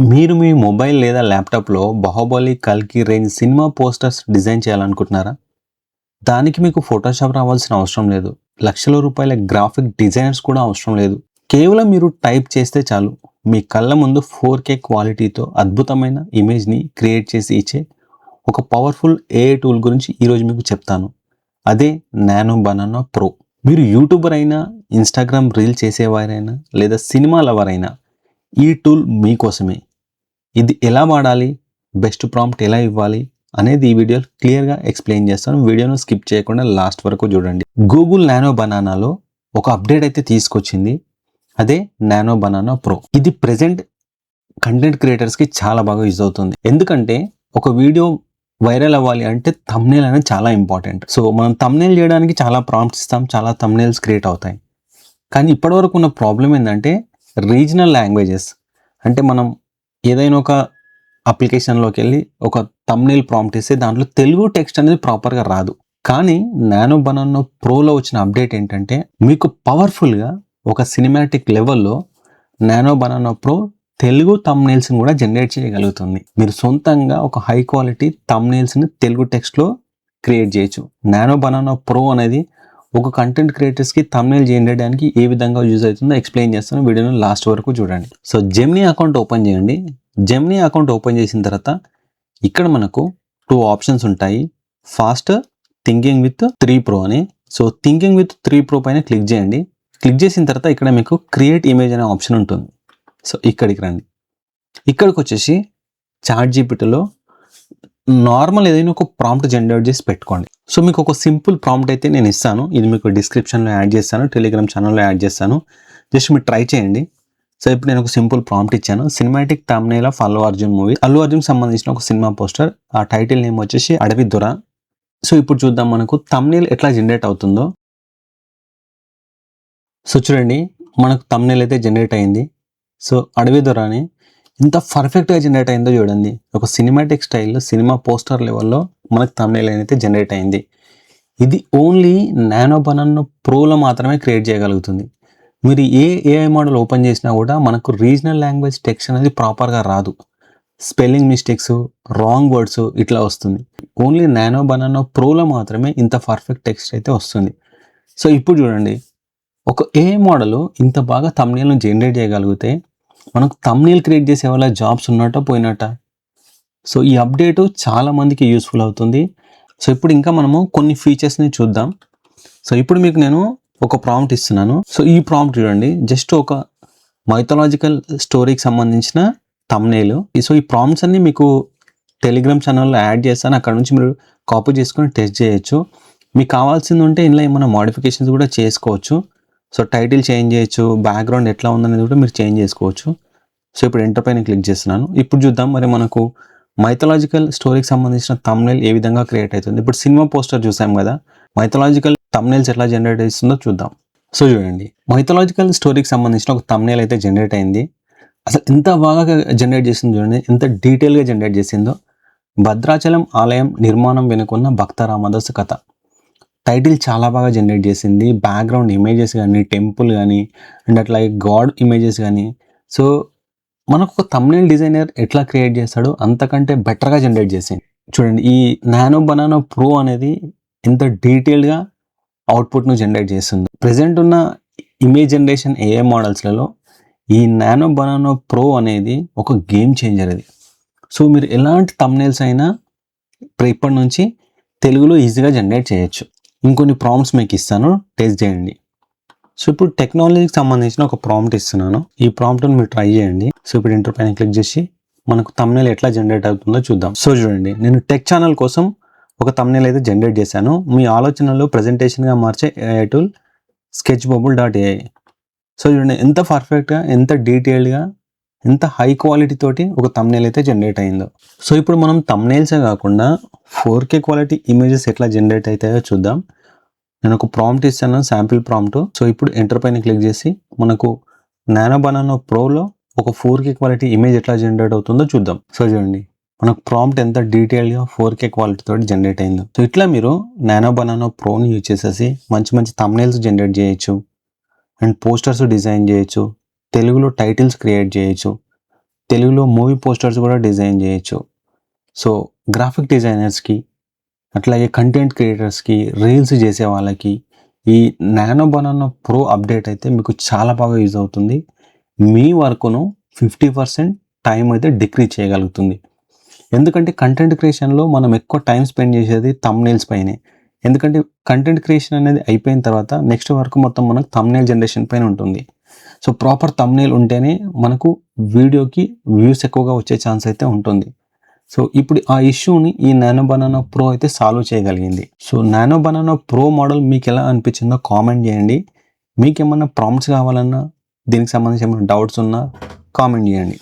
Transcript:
మీరు మీ మొబైల్ లేదా ల్యాప్టాప్లో బాహుబలి కల్కి రేంజ్ సినిమా పోస్టర్స్ డిజైన్ చేయాలనుకుంటున్నారా? దానికి మీకు ఫోటోషాప్ రావాల్సిన అవసరం లేదు. లక్షల రూపాయల గ్రాఫిక్ డిజైనర్స్ కూడా అవసరం లేదు. కేవలం మీరు టైప్ చేస్తే చాలు. మీ కళ్ళ ముందు ఫోర్ కే క్వాలిటీతో అద్భుతమైన ఇమేజ్ని క్రియేట్ చేసి ఇచ్చే ఒక పవర్ఫుల్ ఏఐ టూల్ గురించి ఈరోజు మీకు చెప్తాను. అదే నానో బనానా ప్రో. మీరు యూట్యూబర్ అయినా ఇన్స్టాగ్రామ్ రీల్ చేసేవారైనా లేదా సినిమా లవర్ అయినా ఈ టూల్ మీకోసమే. ఇది ఎలా వాడాలి? బెస్ట్ ప్రాంప్ట్ ఎలా ఇవ్వాలి? అనేది ఈ వీడియో క్లియర్గా ఎక్స్ప్లెయిన్ చేస్తాను. వీడియోను స్కిప్ చేయకుండా లాస్ట్ వరకు చూడండి. గూగుల్ నానో బనానాలో ఒక అప్డేట్ అయితే తీసుకొచ్చింది. అదే నానో బనానా ప్రో. ఇది ప్రెజెంట్ కంటెంట్ క్రియేటర్స్కి చాలా బాగా యూజ్ అవుతుంది. ఎందుకంటే ఒక వీడియో వైరల్ అవ్వాలి అంటే తమ్నేల్ అనేది చాలా ఇంపార్టెంట్ సో మనం తమ్నేల్ చేయడానికి చాలా ప్రాంప్ట్స్ ఇస్తాం చాలా తమ్నేల్స్ క్రియేట్ అవుతాయి. కానీ ఇప్పటివరకు ఉన్న ప్రాబ్లం ఏంటంటే రీజనల్ లాంగ్వేజెస్ అంటే మనం ఏదైనా ఒక అప్లికేషన్లోకి వెళ్ళి ఒక తమ్నీల్ ప్రాంప్ట్ ఇస్తే దాంట్లో తెలుగు టెక్స్ట్ అనేది ప్రాపర్గా రాదు. కానీ నానో బనానో ప్రోలో వచ్చిన అప్డేట్ ఏంటంటే మీకు పవర్ఫుల్గా ఒక సినిమాటిక్ లెవెల్లో నానో బనానో ప్రో తెలుగు తమ్నేల్స్ని కూడా జనరేట్ చేయగలుగుతుంది. మీరు సొంతంగా ఒక హై క్వాలిటీ తమ్నేల్స్ని తెలుగు టెక్స్ట్లో క్రియేట్ చేయొచ్చు. నానో బనానో ప్రో అనేది ఒక కంటెంట్ క్రియేటర్స్కి తమ్నేల్ చేయడానికి ఏ విధంగా యూజ్ అవుతుందో ఎక్స్ప్లెయిన్ చేస్తాను. వీడియోను లాస్ట్ వరకు చూడండి. సో జెమ్నీ అకౌంట్ ఓపెన్ చేయండి. జెమ్నీ అకౌంట్ ఓపెన్ చేసిన తర్వాత ఇక్కడ మనకు టూ ఆప్షన్స్ ఉంటాయి. Fast thinking with three pro అని. So thinking with three pro పైన క్లిక్ చేయండి. క్లిక్ చేసిన తర్వాత ఇక్కడ మీకు క్రియేట్ ఇమేజ్ అనే ఆప్షన్ ఉంటుంది. సో ఇక్కడికి రండి. ఇక్కడికి వచ్చేసి చాట్ జీపీటీలో నార్మల్ ఏదైనా ఒక ప్రాంప్ట్ జనరేట్ చేసి పెట్టుకోండి. సో మీకు ఒక సింపుల్ ప్రాంప్ట్ అయితే నేను ఇస్తాను. ఇది మీకు డిస్క్రిప్షన్లో యాడ్ చేస్తాను టెలిగ్రామ్ ఛానల్లో యాడ్ చేస్తాను. జస్ట్ మీరు ట్రై చేయండి. సో ఇప్పుడు నేను ఒక సింపుల్ ప్రాంప్ట్ ఇచ్చాను. Cinematic thumbnail of Allu Arjun movie. Allu Arjun సంబంధించిన ఒక సినిమా పోస్టర్. ఆ టైటిల్ నేమ్ వచ్చేసి అడవి దొర. సో ఇప్పుడు చూద్దాం మనకు తమ్నేల్ ఎట్లా జనరేట్ అవుతుందో. సో చూడండి. మనకు తమ్నేల్ అయితే జనరేట్ అయింది. సో అడవి దొరని ఇంత పర్ఫెక్ట్గా జనరేట్ అయిందో చూడండి. ఒక సినిమాటిక్ స్టైల్లో సినిమా పోస్టర్ లెవెల్లో మనకు తమిళ అయితే జనరేట్ అయింది. ఇది ఓన్లీ నానో బనానో ప్రోలో మాత్రమే క్రియేట్ చేయగలుగుతుంది. మీరు ఏ ఏఐ మోడల్ ఓపెన్ చేసినా కూడా మనకు రీజనల్ లాంగ్వేజ్ టెక్స్ట్ అనేది ప్రాపర్గా రాదు. స్పెల్లింగ్ మిస్టేక్స్ రాంగ్ వర్డ్స్ ఇట్లా వస్తుంది. ఓన్లీ నానో బనానో ప్రోలో మాత్రమే ఇంత పర్ఫెక్ట్ టెక్స్ట్ అయితే వస్తుంది. సో ఇప్పుడు చూడండి. ఒక ఏ మోడల్ ఇంత బాగా తమిళను జనరేట్ చేయగలిగితే మనకు తమ్నీల్ క్రియేట్ చేసే వాళ్ళ జాబ్స్ ఉన్నట్ట పోయినట్ట. సో ఈ అప్డేట్ చాలా మందికి యూస్ఫుల్ అవుతుంది. సో ఇప్పుడు ఇంకా మనము కొన్ని ఫీచర్స్ని చూద్దాం. సో ఇప్పుడు మీకు నేను ఒక ప్రాంప్ట్ ఇస్తున్నాను. సో ఈ ప్రాంప్ట్ చూడండి. జస్ట్ ఒక మైథలాజికల్ స్టోరీకి సంబంధించిన తమ్నేలు సో ఈ ప్రాంప్ట్స్ అన్ని మీకు టెలిగ్రామ్ ఛానల్లో యాడ్ చేస్తాను. అక్కడ నుంచి మీరు కాపీ చేసుకొని టెస్ట్ చేయొచ్చు. మీకు కావాల్సింది ఉంటే ఇందులో ఏమైనా మోడిఫికేషన్స్ కూడా చేసుకోవచ్చు. సో టైటిల్ చేంజ్ చేయొచ్చు బ్యాక్గ్రౌండ్ ఎట్లా ఉందనేది కూడా మీరు చేంజ్ చేసుకోవచ్చు. సో ఇప్పుడు ఎంటర్ పైన క్లిక్ చేస్తున్నాను. ఇప్పుడు చూద్దాం మరి మనకు మైథలాజికల్ స్టోరీకి సంబంధించిన తమ్నెల్ ఏ విధంగా క్రియేట్ అవుతుంది. ఇప్పుడు సినిమా పోస్టర్ చూసాం కదా మైథలాజికల్ తమ్నెల్స్ ఎట్లా జనరేట్ అవుతుందో చూద్దాం. సో చూడండి మైథలాజికల్ స్టోరీకి సంబంధించిన ఒక తమ్నేల్ అయితే జనరేట్ అయింది. అసలు ఎంత బాగా జనరేట్ చేసింది చూడండి ఎంత డీటెయిల్గా జనరేట్ చేసిందో. భద్రాచలం ఆలయం నిర్మాణం వెనుకున్న భక్త రామదాసు కథ. టైటిల్ చాలా బాగా జనరేట్ చేసింది. బ్యాక్గ్రౌండ్ ఇమేజెస్ కానీ టెంపుల్ కానీ అండ్ అట్లాగే గాడ్ ఇమేజెస్ కానీ సో మనకు ఒక తమ్నేల్ డిజైనర్ ఎట్లా క్రియేట్ చేస్తాడో అంతకంటే బెటర్గా జనరేట్ చేసింది. చూడండి ఈ నానో బనానో ప్రో అనేది ఎంత డీటెయిల్డ్గా అవుట్పుట్ను జనరేట్ చేస్తుంది. ప్రజెంట్ ఉన్న ఇమేజ్ జనరేషన్ ఏఏ మోడల్స్లలో ఈ నానో బనానో ప్రో అనేది ఒక గేమ్ చేంజర్ అది. సో మీరు ఎలాంటి తమ్నేల్స్ అయినా ఇప్పటి నుంచి తెలుగులో ఈజీగా జనరేట్ చేయొచ్చు. ఇంకొన్ని ప్రాంప్ట్స్ మీకు ఇస్తాను. టెస్ట్ చేయండి. సో ఇప్పుడు టెక్నాలజీకి సంబంధించిన ఒక ప్రాంప్ట్ ఇస్తున్నాను. ఈ ప్రాంప్ట్ను మీరు ట్రై చేయండి. సో ఇప్పుడు ఇంటర్ పైన క్లిక్ చేసి మనకు తమ్నేల్ ఎట్లా జనరేట్ అవుతుందో చూద్దాం. సో చూడండి. నేను టెక్ ఛానల్ కోసం ఒక తమ్నేల్ అయితే జనరేట్ చేశాను. మీ ఆలోచనలు ప్రజెంటేషన్గా మార్చే AI tool sketch bubble dot AI so చూడండి. ఎంత పర్ఫెక్ట్గా ఎంత డీటెయిల్డ్గా ఎంత హై క్వాలిటీ తోటి ఒక తమ్నేల్ అయితే జనరేట్ అయిందో. సో ఇప్పుడు మనం తమ్నేల్సే కాకుండా ఫోర్ కే క్వాలిటీ ఇమేజెస్ ఎట్లా జనరేట్ అవుతాయో చూద్దాం. నేను ఒక ప్రాంప్ట్ ఇస్తాను శాంపిల్ ప్రాంప్ట్ సో ఇప్పుడు ఎంటర్ పైన క్లిక్ చేసి మనకు నానో బనానో ప్రోలో ఒక ఫోర్ కే క్వాలిటీ ఇమేజ్ ఎట్లా జనరేట్ అవుతుందో చూద్దాం. సో చూడండి మనకు ప్రాంప్ట్ ఎంత డీటెయిల్గా ఫోర్ కే క్వాలిటీ తోటి జనరేట్ అయిందో. సో ఇట్లా మీరు నానో బనానో ప్రోని యూజ్ చేసేసి మంచి మంచి తమ్నేల్స్ జనరేట్ చేయొచ్చు. అండ్ పోస్టర్స్ డిజైన్ చేయొచ్చు. తెలుగులో టైటిల్స్ క్రియేట్ చేయొచ్చు. తెలుగులో మూవీ పోస్టర్స్ కూడా డిజైన్ చేయొచ్చు. సో గ్రాఫిక్ డిజైనర్స్కి అట్లాగే కంటెంట్ క్రియేటర్స్కి రీల్స్ చేసే వాళ్ళకి ఈ నానో బనానా ప్రో అప్డేట్ అయితే మీకు చాలా బాగా యూజ్ అవుతుంది. మీ వర్క్ను ఫిఫ్టీ పర్సెంట్ టైం అయితే డిక్రీజ్ చేయగలుగుతుంది. ఎందుకంటే కంటెంట్ క్రియేషన్లో మనం ఎక్కువ టైం స్పెండ్ చేసేది తమ్నేల్స్ పైనే. ఎందుకంటే కంటెంట్ క్రియేషన్ అనేది అయిపోయిన తర్వాత నెక్స్ట్ వర్క్ మొత్తం మనకు తమ్నేల్ జనరేషన్ పైన ఉంటుంది. సో ప్రాపర్ తమ్నేల్ ఉంటేనే మనకు వీడియోకి వ్యూస్ ఎక్కువగా వచ్చే ఛాన్స్ అయితే ఉంటుంది. సో ఇప్పుడు ఆ ఇష్యూని ఈ నానో బనానా ప్రో అయితే సాల్వ్ చేయగలిగింది. So nano banana pro model మీకు ఎలా అనిపించిందో కామెంట్ చేయండి. మీకు ఏమన్నా ప్రాంప్ట్స్ కావాలన్నా దీనికి సంబంధించి ఏమైనా డౌట్స్ ఉన్నా కామెంట్ చేయండి.